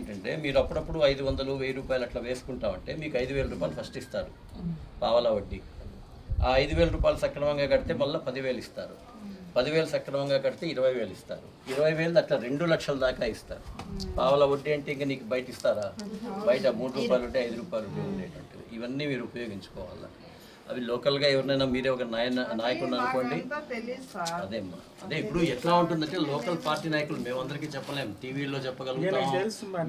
ఏంటంటే మీరు అప్పుడప్పుడు ఐదు వందలు వెయ్యి రూపాయలు అట్లా వేసుకుంటామంటే మీకు ఐదు వేల రూపాయలు ఫస్ట్ ఇస్తారు. పావలా వడ్డీ. ఆ ఐదు వేల రూపాయలు సక్రమంగా కడితే మళ్ళీ పదివేలు ఇస్తారు. పదివేలు సక్రమంగా కడితే ఇరవై వేలు ఇస్తారు. ఇరవై వేలు అట్లా రెండు లక్షల దాకా ఇస్తారు. పావలా వడ్డీ అంటే ఇంకా నీకు బయట ఇస్తారా? బయట మూడు రూపాయలు ఉంటే ఐదు రూపాయలు ఉంటే ఉండేటట్టు. ఇవన్నీ మీరు ఉపయోగించుకోవాలి? అవి లోకల్గా ఎవరినైనా మీరే ఒక నాయ నాయకుడు అనుకోండి. అదే అమ్మా అదే ఇప్పుడు ఎట్లా ఉంటుందంటే లోకల్ పార్టీ నాయకులు మేమందరికీ చెప్పలేం. టీవీలో చెప్పగలుగుతాం.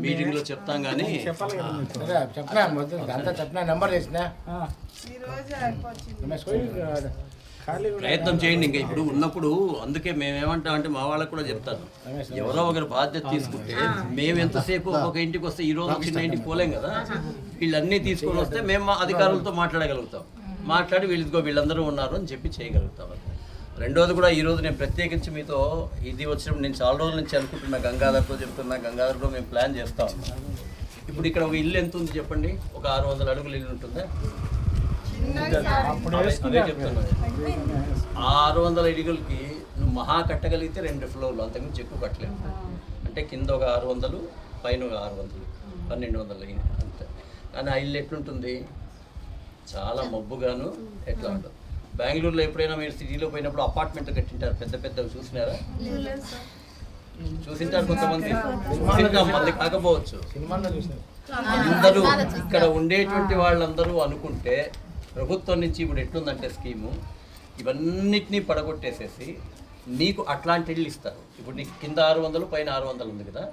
మీటింగ్లో చెప్తాం కానీ ప్రయత్నం చేయండి ఇంకా. ఇప్పుడు ఉన్నప్పుడు అందుకే మేము ఏమంటాం అంటే మా వాళ్ళకు కూడా చెప్తాను. ఎవరో ఒకరు బాధ్యత తీసుకుంటే మేము ఎంతసేపు ఒక ఇంటికి వస్తే ఈ రోజు చిన్న ఇంటికి పోలేం కదా? వీళ్ళన్నీ తీసుకొని వస్తే మేము మా అధికారులతో మాట్లాడగలుగుతాం. మాట్లాడి వీళ్ళిదిగో వీళ్ళందరూ ఉన్నారు అని చెప్పి చేయగలుగుతాం రెండోది కూడా ఈ రోజు నేను ప్రత్యేకించి మీతో ఇది వచ్చినప్పుడు నేను చాలా రోజుల నుంచి అనుకుంటున్నా గంగాధర్తో చెప్తున్నా గంగాధర్లో మేము ప్లాన్ చేస్తాం ఇప్పుడు ఇక్కడ ఒక ఇల్లు ఎంత ఉంది చెప్పండి? ఒక ఆరు వందల అడుగుల ఇల్లు ఉంటుందా? అదే చెప్తున్నా. ఆరు వందల ఇటుకలకి నువ్వు మహా కట్టగలిగితే రెండు ఫ్లోర్లు అంతకుమించి ఎక్కువ కట్టలేము అంటే కింద ఒక ఆరు వందలు పైన ఒక ఆరు వందలు పన్నెండు వందలు అంతే. కానీ ఆ ఇల్లు ఎట్లుంటుంది? చాలా మబ్బుగాను ఎట్లా ఉంటుంది బెంగళూరులో ఎప్పుడైనా మీరు సిటీలో పోయినప్పుడు అపార్ట్మెంట్ కట్టింటారు పెద్ద పెద్దవి చూసినారా? చూసింటారు కొంతమంది. మంది కాకపోవచ్చు. అందరూ ఇక్కడ ఉండేటువంటి వాళ్ళందరూ అనుకుంటే ప్రభుత్వం నుంచి ఇప్పుడు ఎట్లుందంటే స్కీము ఇవన్నిటినీ పడగొట్టేసేసి నీకు అట్లాంటి ఇల్లు ఇస్తారు. ఇప్పుడు నీకు కింద ఆరు వందలు పైన ఆరు వందలు ఉంది కదా.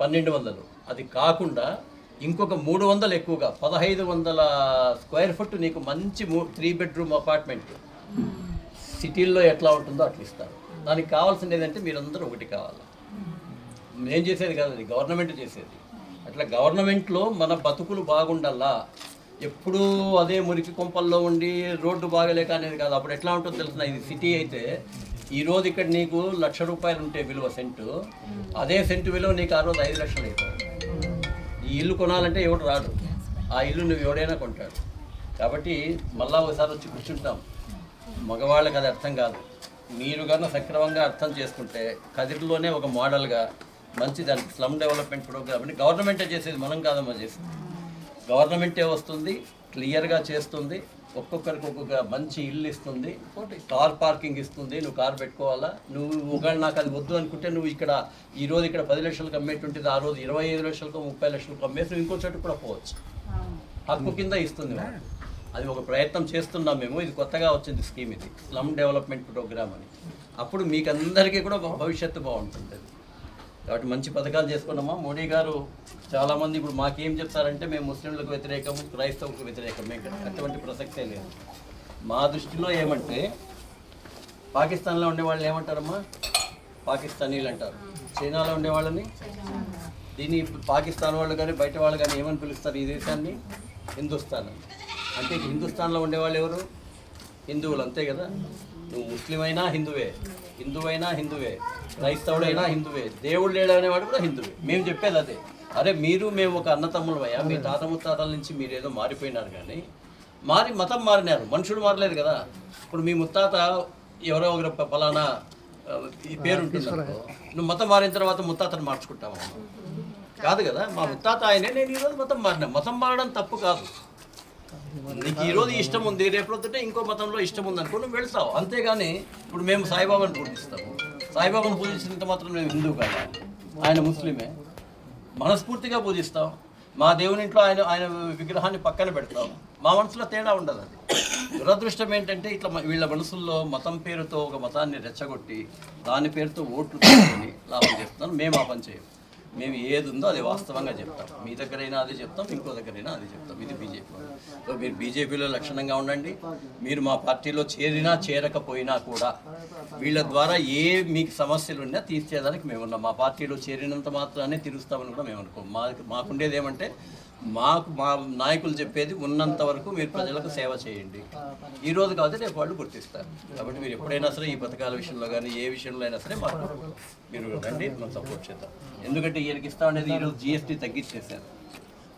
పన్నెండు వందలు. అది కాకుండా ఇంకొక మూడు వందలు ఎక్కువగా. పదహైదు వందల స్క్వేర్ ఫుట్ నీకు మంచి త్రీ బెడ్రూమ్ అపార్ట్మెంట్ సిటీల్లో ఎట్లా ఉంటుందో అట్లా ఇస్తారు. దానికి కావాల్సింది ఏంటంటే మీరందరూ ఒకటి కావాలి. నేను చేసేది కాదు అది గవర్నమెంట్ చేసేది. అట్లా గవర్నమెంట్లో మన బతుకులు బాగుండాలా? ఎప్పుడూ అదే మురికి కొంపల్లో ఉండి రోడ్డు బాగలేక అనేది కాదు. అప్పుడు ఎట్లా ఉంటుందో తెలిసిన? ఇది సిటీ అయితే ఈరోజు ఇక్కడ నీకు లక్ష రూపాయలు ఉంటే విలువ సెంటు. అదే సెంటు విలువ నీకు ఆ రోజు ఐదు లక్షలు అవుతుంది ఈ ఇల్లు కొనాలంటే ఎవడు రాడు. ఆ ఇల్లు నువ్వు ఎవడైనా కొంటాడు. కాబట్టి మళ్ళా ఒకసారి వచ్చి కూర్చుంటాం. మగవాళ్ళకి అది అర్థం కాదు. మీరు కన్నా సక్రమంగా అర్థం చేసుకుంటే కదిరిలోనే ఒక మోడల్గా మంచి దానికి స్లమ్ డెవలప్మెంట్ ప్రోగ్రామ్ అని గవర్నమెంటే చేసేది మనం కాదమ్మా చేసేది. గవర్నమెంటే వస్తుంది క్లియర్గా చేస్తుంది ఒక్కొక్కరికి ఒక్కొక్క మంచి ఇల్లు ఇస్తుంది. కార్ పార్కింగ్ ఇస్తుంది. నువ్వు కార్ పెట్టుకోవాలా? నువ్వు ఒకవేళ నాకు అది వద్దు అనుకుంటే నువ్వు ఇక్కడ ఈ రోజు ఇక్కడ పది లక్షలకు అమ్మేటుంటుంది ఆ రోజు ఇరవై ఐదు లక్షలకు ముప్పై లక్షలకు అమ్మేసి నువ్వు ఇంకో చోటు కూడా పోవచ్చు. హక్కు కింద ఇస్తుంది. అది ఒక ప్రయత్నం చేస్తున్నాం మేము. ఇది కొత్తగా వచ్చింది స్కీమ్ ఇది. స్లమ్ డెవలప్మెంట్ ప్రోగ్రామ్ అని. అప్పుడు మీకు అందరికీ కూడా భవిష్యత్తు బాగుంటుంది అది కాబట్టి మంచి పథకాలు చేసుకున్నామా? మోడీ గారు చాలామంది ఇప్పుడు మాకేం చెప్తారంటే మేము ముస్లింలకు వ్యతిరేకం క్రైస్తవులకు వ్యతిరేకం మేము అటువంటి ప్రసక్తే లేదు. మా దృష్టిలో ఏమంటే పాకిస్తాన్లో ఉండే వాళ్ళు ఏమంటారమ్మా? పాకిస్తానీలు అంటారు. చైనాలో ఉండే వాళ్ళని దీన్ని ఇప్పుడు పాకిస్తాన్ వాళ్ళు కానీ బయట వాళ్ళు కానీ ఏమని పిలుస్తారు ఈ దేశాన్ని? హిందుస్థాన్. అంటే హిందుస్థాన్లో ఉండేవాళ్ళు ఎవరు? హిందువులు. అంతే కదా? నువ్వు ముస్లిం అయినా హిందువే. హిందువైనా హిందువే. క్రైస్తవుడైనా హిందువే దేవుడు లేడు అనేవాడు కూడా హిందువే. మేము చెప్పేది అదే. అరే మీరు మేము ఒక అన్నతమ్ములమయ్యా మీ తాత ముత్తాతల నుంచి మీరు ఏదో మారిపోయినారు కానీ మారి మతం మారినారు. మనుషుడు మారలేదు కదా. ఇప్పుడు మీ ముత్తాత ఎవరో ఒకరు ఫలానా పేరు ఉంటుంది. నువ్వు మతం మారిన తర్వాత ముత్తాతను మార్చుకుంటావా? కాదు కదా. మా ముత్తాత ఆయనే నేను ఈరోజు మతం మారినా. మతం మారడం తప్పు కాదు. నీకు ఈ రోజు ఇష్టం ఉంది రేపు ఇంకో మతంలో ఇష్టం ఉంది అనుకో నువ్వు వెళ్తావు. అంతేగాని ఇప్పుడు మేము సాయిబాబాను పూజిస్తాము. సాయిబాబాను పూజించినంత మాత్రం మేము హిందూ కదా. ఆయన ముస్లిమే. మనస్ఫూర్తిగా పూజిస్తాం. మా దేవుని ఇంట్లో ఆయన ఆయన విగ్రహాన్ని పక్కన పెడతాం. మా మనసులో తేడా ఉండదు అది. దురదృష్టం ఏంటంటే ఇట్లా వీళ్ళ మనసుల్లో మతం పేరుతో ఒక మతాన్ని రెచ్చగొట్టి దాని పేరుతో ఓట్లు లాభం చేస్తున్నాం. మేము ఆ పని చేయం మేము ఏది ఉందో అది వాస్తవంగా చెప్తాం. మీ దగ్గరైనా అదే చెప్తాం ఇంకో దగ్గరైనా అదే చెప్తాం. ఇది బీజేపీ సో మీరు బీజేపీలో లక్షణంగా ఉండండి. మీరు మా పార్టీలో చేరినా చేరకపోయినా కూడా వీళ్ళ ద్వారా ఏ మీకు సమస్యలు ఉన్నా తీర్చేదానికి మేము ఉన్నాం మా పార్టీలో చేరినంత మాత్రానే తీరుస్తామని కూడా మేము అనుకోం మా మాకుండేది ఏమంటే మాకు మా నాయకులు చెప్పేది ఉన్నంత వరకు మీరు ప్రజలకు సేవ చేయండి. ఈ రోజు కాదు రేపు వాళ్ళు గుర్తిస్తారు. కాబట్టి మీరు ఎప్పుడైనా సరే ఈ పథకాల విషయంలో కానీ ఏ విషయంలో అయినా సరే మాకు మీరు రండి మనం సపోర్ట్ చేద్దాం. ఎందుకంటే ఈయనకి ఇస్తాం అనేది ఈరోజు జిఎస్టీ తగ్గించేశారు.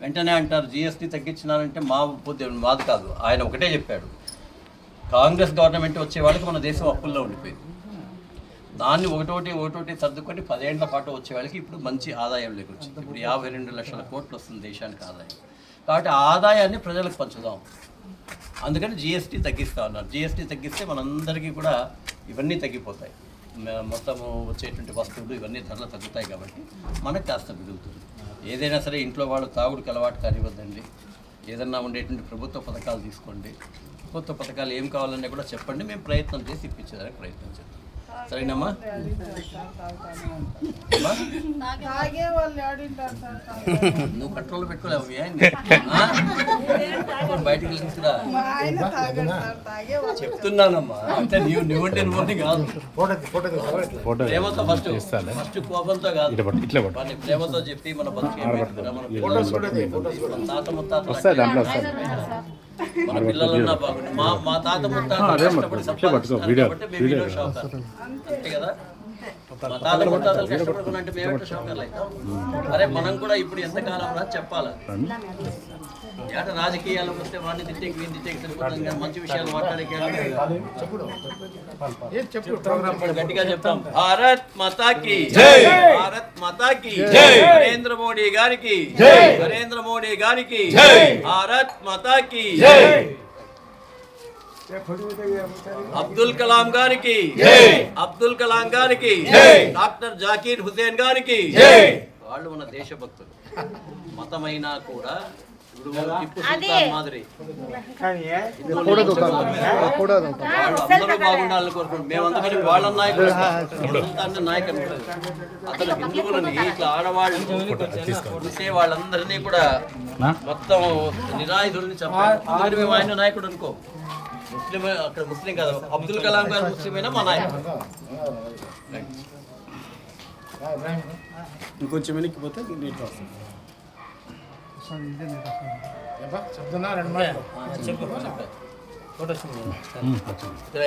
వెంటనే అంటారు జిఎస్టీ తగ్గించినారంటే మా ఉద్దేశం మాది కాదు. ఆయన ఒకటే చెప్పాడు కాంగ్రెస్ గవర్నమెంట్ వచ్చే వాళ్ళకి మన దేశం అప్పుల్లో ఉండిపోయింది. దాన్ని ఒకటోటి ఒకటోటి సర్దుకొని పదేళ్ళ పాటు వచ్చే వాళ్ళకి ఇప్పుడు మంచి ఆదాయం వచ్చింది ఇప్పుడు యాభై రెండు లక్షల కోట్లు వస్తుంది దేశానికి ఆదాయం. కాబట్టి ఆ ఆదాయాన్ని ప్రజలకు పంచుదాం. అందుకని జిఎస్టీ తగ్గిస్తా ఉన్నారు. జిఎస్టీ తగ్గిస్తే మనందరికీ కూడా ఇవన్నీ తగ్గిపోతాయి. మొత్తము వచ్చేటువంటి వస్తువులు ఇవన్నీ ధరలు తగ్గుతాయి కాబట్టి మనకు కాస్త మిగులుతుంది. ఏదైనా సరే ఇంట్లో వాళ్ళు తాగుడుకి అలవాటు కానివ్వద్దండి. ఏదన్నా ఉండేటువంటి ప్రభుత్వ పథకాలు తీసుకోండి. ప్రభుత్వ పథకాలు ఏం కావాలన్నా కూడా చెప్పండి. మేము ప్రయత్నం చేసి ఇప్పించేదానికి ప్రయత్నం చేద్దాం. సరేనమ్మా. నువ్వు కంట్రోల్ పెట్టుకోలేవు బయటికి తీసుకురా చెప్తున్నానమ్మా. అంటే నీవు నువ్వంటే నువ్వని కాదు. ఫోటో ప్రేమతో ఫస్ట్ ఫస్ట్ కోపంతో కాదు. ఇట్లా పట్టు ఇట్లా పట్టు. వాడిని ప్రేమతో చెప్పి మన బతుకు తాత దాంట్లో మన బాగుంది మా మా తాత కష్టపడి వీడియో, వీడియో. అంతే కదా? అరే మనం కూడా ఇప్పుడు ఎంతకాలం రా చెప్పాలా? ఏట రాజకీయాలకు వస్తే వాడిని తిట్టేకి వీడిని తిట్టేకి సరిపోతుంది కానీ మంచి విషయాలు పడి. గట్టిగా చెప్తాం. భారత్ మాతాకి. భారత్ మాతాకి. నరేంద్ర మోడీ గారికి. నరేంద్ర మోడీ గారికి. భారత్ మాతాకి. అబ్దుల్ కలాం గారికి. అబ్దుల్ కలాం గారికి. డాక్టర్ జాకీర్ హుసేన్ గారికి. వాళ్ళు మన దేశభక్తులు. మతమైనా కూడా వాళ్ళు బాగుండాలని నాయకుడు సుల్తాన్ నాయకుడు అతను హిందువులని ఇట్లా ఆడవాళ్ళు చూసే వాళ్ళందరినీ కూడా మొత్తం నిరాయుధుల్ని చంపారు అందుకని మేము ఆయన నాయకుడు అనుకో. ముస్లిం అక్కడ ముస్లిం కాదు. అబ్దుల్ కలాం గారు ముస్లిం అయినా మా నాయకుడు ఇంకొంచెం వెనక్కి పోతే నీట్గా వస్తుంది.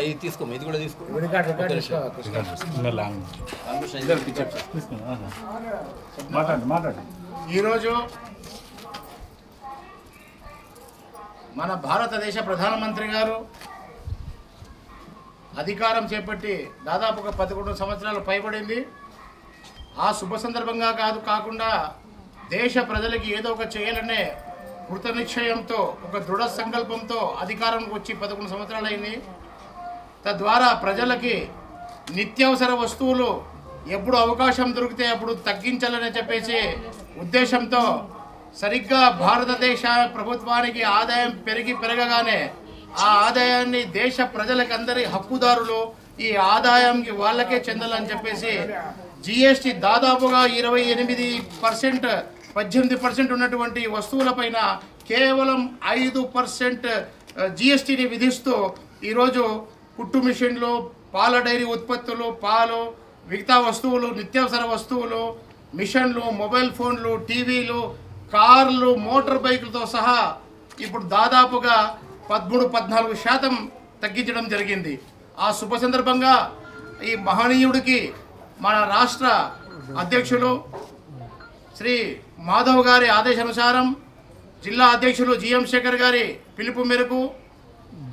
ఇది తీసుకో ఇది కూడా తీసుకో. మాట్లాడండి ఈరోజు మన భారతదేశ ప్రధానమంత్రి గారు అధికారం చేపట్టి దాదాపు ఒక పదకొండు సంవత్సరాలు పైబడింది. ఆ శుభ సందర్భంగా కాదు కాకుండా దేశ ప్రజలకి ఏదో ఒక చేయాలనే కృత నిశ్చయంతో ఒక దృఢ సంకల్పంతో అధికారంకి వచ్చి పదకొండు సంవత్సరాలు అయింది. తద్వారా ప్రజలకి నిత్యావసర వస్తువులు ఎప్పుడు అవకాశం దొరికితే అప్పుడు తగ్గించాలని చెప్పేసి ఉద్దేశంతో సరిగ్గా భారతదేశ ప్రభుత్వానికి ఆదాయం పెరిగి పెరగగానే ఆ ఆదాయాన్ని దేశ ప్రజలకందరి హక్కుదారులు ఈ ఆదాయంకి వాళ్ళకే చెందాలని చెప్పేసి జిఎస్టి దాదాపుగా ఇరవై ఎనిమిది పర్సెంట్ పద్దెనిమిది పర్సెంట్ ఉన్నటువంటి వస్తువులపైన కేవలం ఐదు పర్సెంట్ జిఎస్టిని విధిస్తూ ఈరోజు కుట్టు మిషన్లు పాల డైరీ ఉత్పత్తులు పాలు మిగతా వస్తువులు నిత్యావసర వస్తువులు మిషన్లు మొబైల్ ఫోన్లు టీవీలు కార్లు మోటార్ బైకులతో సహా ఇప్పుడు దాదాపుగా పదమూడు పద్నాలుగు శాతం తగ్గించడం జరిగింది. ఆ శుభ సందర్భంగా ఈ మహనీయుడికి మన రాష్ట్ర అధ్యక్షులు శ్రీ మాధవ్ గారి ఆదేశానుసారం జిల్లా అధ్యక్షులు జిఎం శేఖర్ గారి పిలుపు మేరకు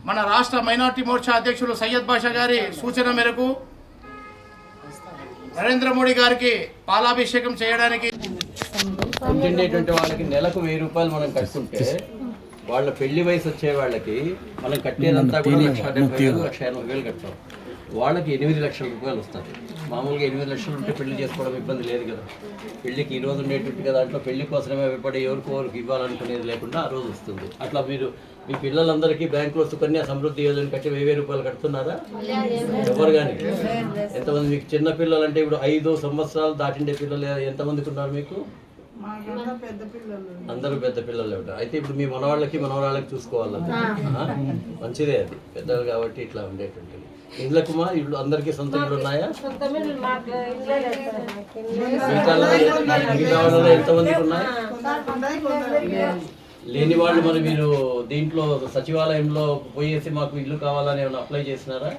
మన రాష్ట్ర మైనార్టీ మోర్చా అధ్యక్షులు సయ్యద్ బాషా గారి సూచన మేరకు నరేంద్ర మోడీ గారికి పాలాభిషేకం చేయడానికి వాళ్ళకి నెలకు వెయ్యి రూపాయలు మనం కట్టుకుంటే వాళ్ళ పెళ్ళి వయసు వచ్చే వాళ్ళకి మనం కట్టేదంతా కూడా లక్ష డెబ్బై వేలు లక్ష ఎనభై వేలు కడతాం వాళ్ళకి ఎనిమిది లక్షల రూపాయలు వస్తుంది మామూలుగా ఎనిమిది లక్షలు ఉంటే పెళ్ళి చేసుకోవడం ఇబ్బంది లేదు కదా. పెళ్ళికి ఈ రోజు ఉండేటువంటి దాంట్లో పెళ్ళి కోసమే విపడి ఎవరికి ఎవరికి ఇవ్వాలనుకునేది లేకుండా ఆ రోజు వస్తుంది. అట్లా మీరు మీ పిల్లలందరికీ బ్యాంకులో సుకన్య సమృద్ధి యోజన కట్టి వెయ్యి వెయ్యి రూపాయలు కడుతున్నారా? ఎవరు కానీ ఎంతమంది మీకు చిన్న పిల్లలు అంటే ఇప్పుడు ఐదు సంవత్సరాలు దాటిండే పిల్లలు ఎంతమందికి ఉన్నారు మీకు? అందరూ పెద్ద పిల్లలు ఉంటారు. అయితే ఇప్పుడు మీ మనవాళ్ళకి మనవరాళ్ళకి చూసుకోవాలి ఆ? మంచిదే అది. పెద్దలు కాబట్టి ఇట్లా ఉండేటువంటిది ఇండ్లకు మా ఇల్లు అందరికీ సొంత ఇల్లు ఉన్నాయా? మిగతా వాళ్ళలో- మిగతా వాళ్ళలో ఎంతమందికి ఉన్నాయి? లేని వాళ్ళు మరి మీరు దీంట్లో సచివాలయంలో పోయేసి మాకు ఇల్లు కావాలని ఏమైనా అప్లై చేసినారా?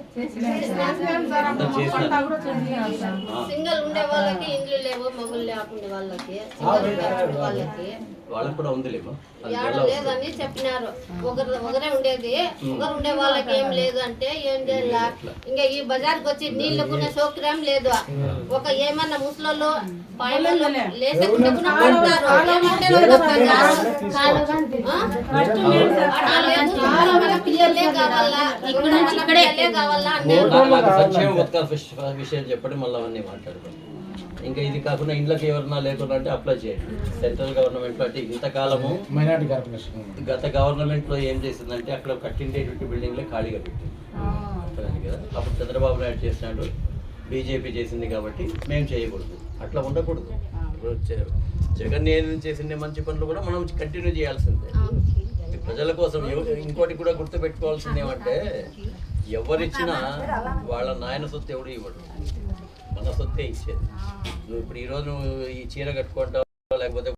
సింగిల్ ఉండే వాళ్ళకి ఇండ్లు లేవు మగులు లేకుండే వాళ్ళకి వాళ్ళకి. వాళ్ళకి. కూడా ఎలా లేదని చెప్పినారు. ఒకరు ఒకరే ఉండేది. ఒకరు ఉండే వాళ్ళకి ఏం లేదు అంటే ఏం చేయాల? ఇంకా ఈ బజార్కి వచ్చి నీళ్ళు కొనే సౌకర్యం లేదు. ఒక ఏమన్నా ముసలోళ్ళు పాయలలో లేచకుండా విషయం చెప్పండి మళ్ళీ అవన్నీ మాట్లాడదాం ఇంకా ఇది కాకుండా ఇండ్లకి ఎవరన్నా లేకుండా అంటే అప్లై చేయండి. సెంట్రల్ గవర్నమెంట్ అంటే ఇంతకాలము మైనార్టీ కార్పొరేషన్ గత గవర్నమెంట్లో ఏం చేసిందంటే అక్కడ కట్టిండేటువంటి బిల్డింగ్లే ఖాళీగా పెట్టింది. కదా? అప్పుడు చంద్రబాబు నాయుడు చేసినాడు. బీజేపీ చేసింది కాబట్టి మేము చేయకూడదు. అట్లా ఉండకూడదు. జగన్ ఏం చేసిన మంచి పనులు కూడా మనం కంటిన్యూ చేయాల్సిందే. ప్రజల కోసం ఇంకోటి కూడా గుర్తు పెట్టుకోవాల్సింది ఏమంటే ఎవరిచ్చినా వాళ్ళ నాయన సొత్తు ఎవడు ఇవ్వడు. మన సొత్తే ఇచ్చేది. నువ్వు ఇప్పుడు ఈరోజు నువ్వు ఈ చీర కట్టుకుంటావు.